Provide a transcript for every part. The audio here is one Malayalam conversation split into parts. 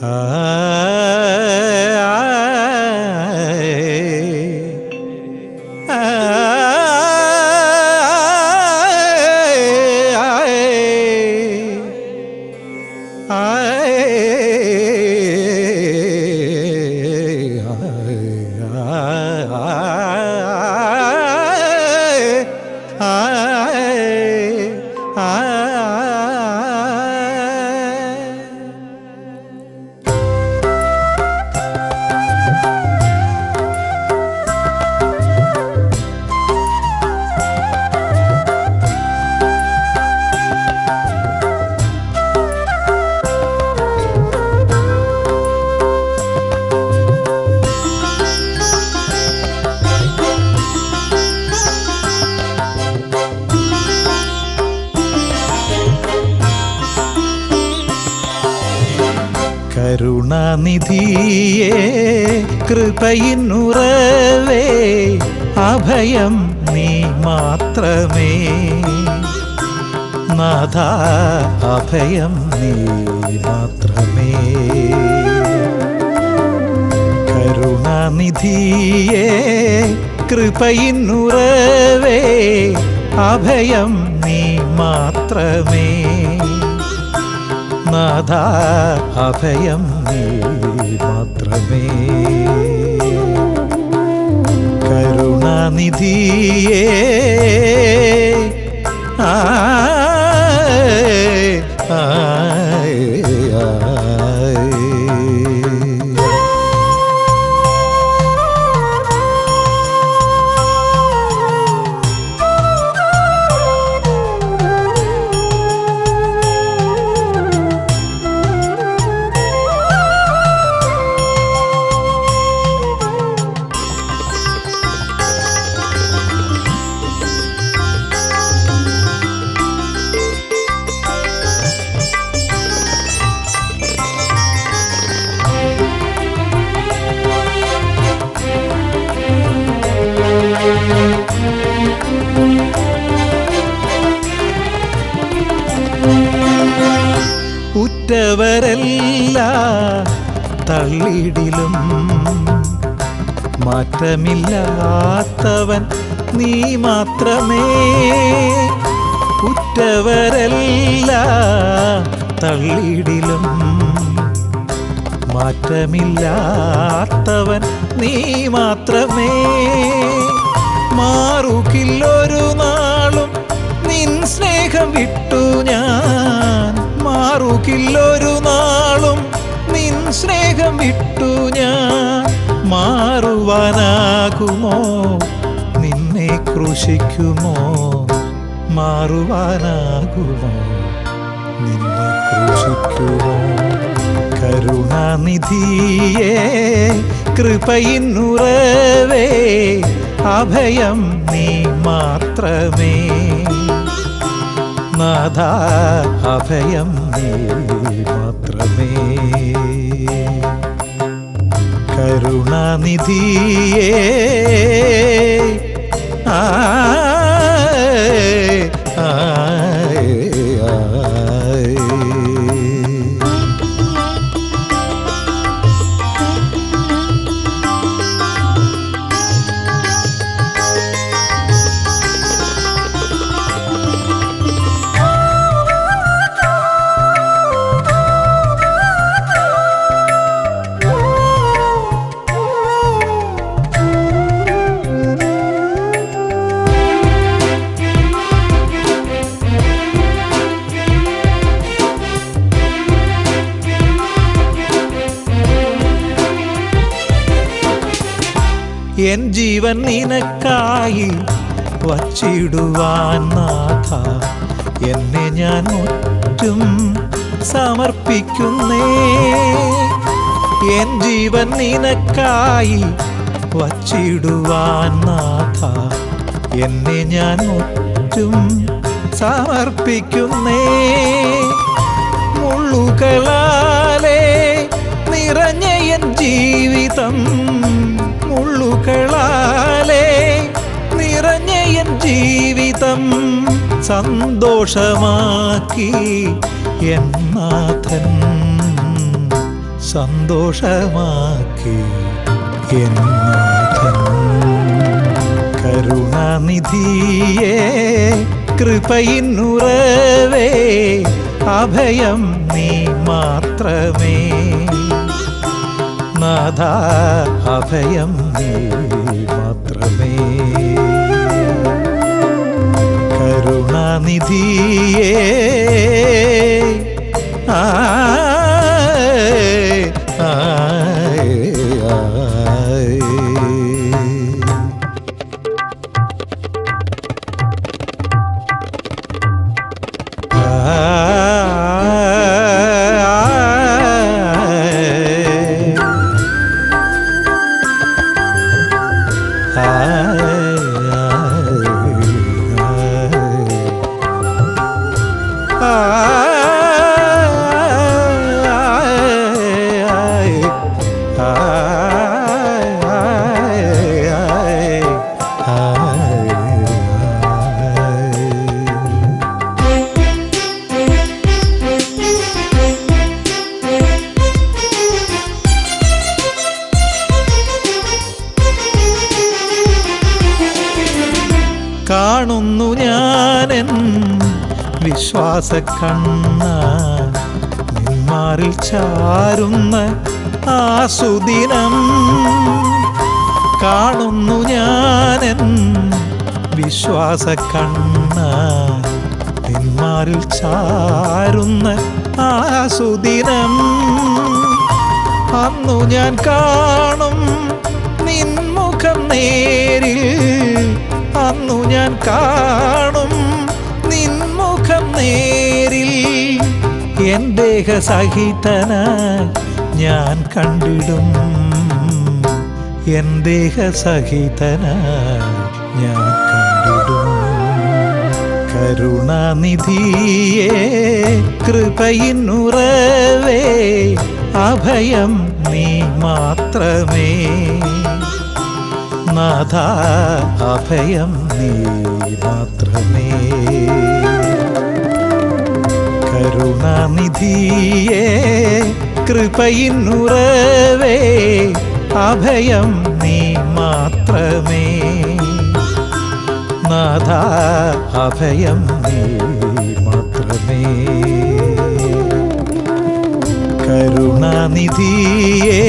Hey കരുണാനിധിയേ കൃപയിന്നുറവേ അഭയം നീ മാത്രമേ. നാഥ അഭയം നീ മാത്രമേ. കരുണാനിധിയേ കൃപയിന്നുറവേ അഭയം നീ മാത്രമേ. നാഥ അഭയം നീ മാത്രമേ. കരുണാനിധിയേ ആ ഉറ്റവരല്ല തള്ളിടിലും മാറ്റമില്ലാത്തവൻ നീ മാത്രമേ. ഉറ്റവരല്ല തള്ളിടിലും മാറ്റമില്ലാത്തവൻ നീ മാത്രമേ. മാറുകില്ലൊരു നിൻ സ്നേഹം വിട്ടു ഞാൻ. മാറുകില്ലൊരു നാളും നിൻ സ്നേഹം വിട്ടു ഞാൻ. മാറുവാനാകുമോ? നിന്നെ ക്രൂശിക്കുമോ? മാറുവാനാകുമോ? നിന്നെ ക്രൂശിക്കുമോ? കരുണാനിധിയേ കൃപയിന്നുറവേ അഭയം നീ മാത്രമേ. നാഥ അഭയം നീ മാത്രമേ. കരുണാനിധിയേ ആ ആ, എൻ ജീവൻ നിനക്കായി വച്ചിടുവാൻ നാഥ. എന്നെ ഞാൻ മുറ്റും സമർപ്പിക്കുന്നേ. എൻ ജീവൻ നിനക്കായി വച്ചിടുവാൻ നാഥ. എന്നെ ഞാൻ മുറ്റും സമർപ്പിക്കുന്നേ. മുള്ളുകളാലേ നിറഞ്ഞ എൻ ജീവിതം മുള്ളുകളാലേ നിറഞ്ഞ എൻ ജീവിതം സന്തോഷമാക്കി എൻ നാഥൻ സന്തോഷമാക്കി എൻ നാഥൻ. കരുണാനിധിയേ കൃപയിന്നുറവേ അഭയം നീ മാത്രമേ. നാഥ അഭയം നീ മാത്രമേ. കരുണാനിധിയേ ആ കാണുന്നു കണ്ണ നിന്മാറിൽ ചാരുന്ന ആസുദിനം കാണുന്നു ഞാനെൻ വിശ്വാസ കണ്ണ നിന്മാറിൽ ചാരുന്ന ആസുദിനം അന്നു ഞാൻ കാണും നിൻമുഖം നേരിൽ. അന്നു ഞാൻ കാണും നിൻമുഖം നേരിൽ. എൻ ദേഹസഹിതന ഞാൻ കണ്ടിടും. എൻ ദേഹസഹിതന ഞാൻ കണ്ടിടും. കരുണാനിധിയേ കൃപയിന്നുറവേ അഭയം നീ മാത്രമേ. നാഥ അഭയം നീ മാത്രമേ. കരുണാനിധിയേ കൃപയിന്നുറവേ അഭയം നീ മാത്രമേ. നാഥ അഭയം നീ മാത്രമേ. കരുണാനിധിയേ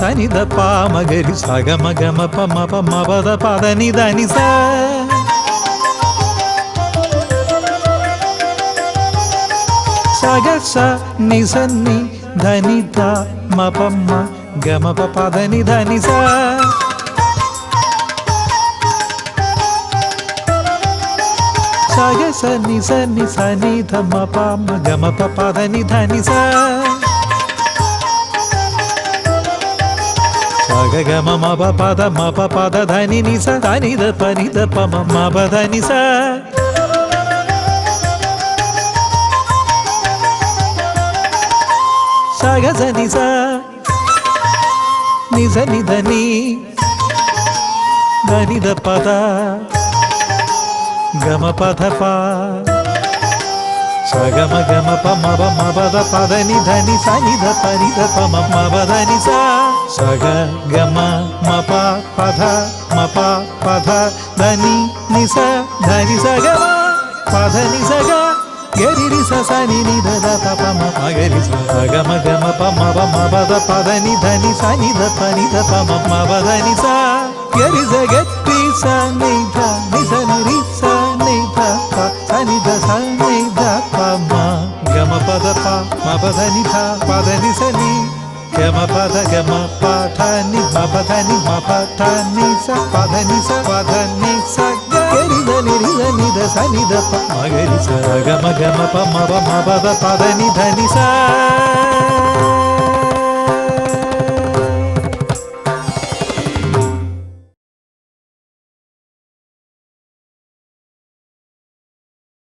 సని ద పా మగరి సగ మగ మ ప మ ని ద స సగస స ని ధ ని ద మ ప మ గ ని ద ని సగ స ని స ని స ని ధ మ ప ని ధ సా. గగ మమ పద మప పద ధని నిస ధని ద పని ద పమ మప ధని స సగ ధని స నిజ నిధని ధని ద పద గమ పద పా సగమగమ పమవ మవద పదని ధని సనిధ పరిధ పమ మవదని సా. సగ గమ మప పధ మప పధ ధని నిస ధని సగ పధ ని సగ. గరి స సని ని ధ పమ మగరి సగ మగమ పమవ మవద పదని ధని సనిధ పరిధ పమ మవదని సా గరి సగత్రి స నిధ నిస నిరి స ధ ప సనిధ సని మపదని ధ పదని సని. గమ పద గమ పాఠాని మపదని మపఠాని స పదని స పదని స. గరిద నిరిద నిద సనిద మగరి స గమ గమ పమ పమ పద పదని ధని సా.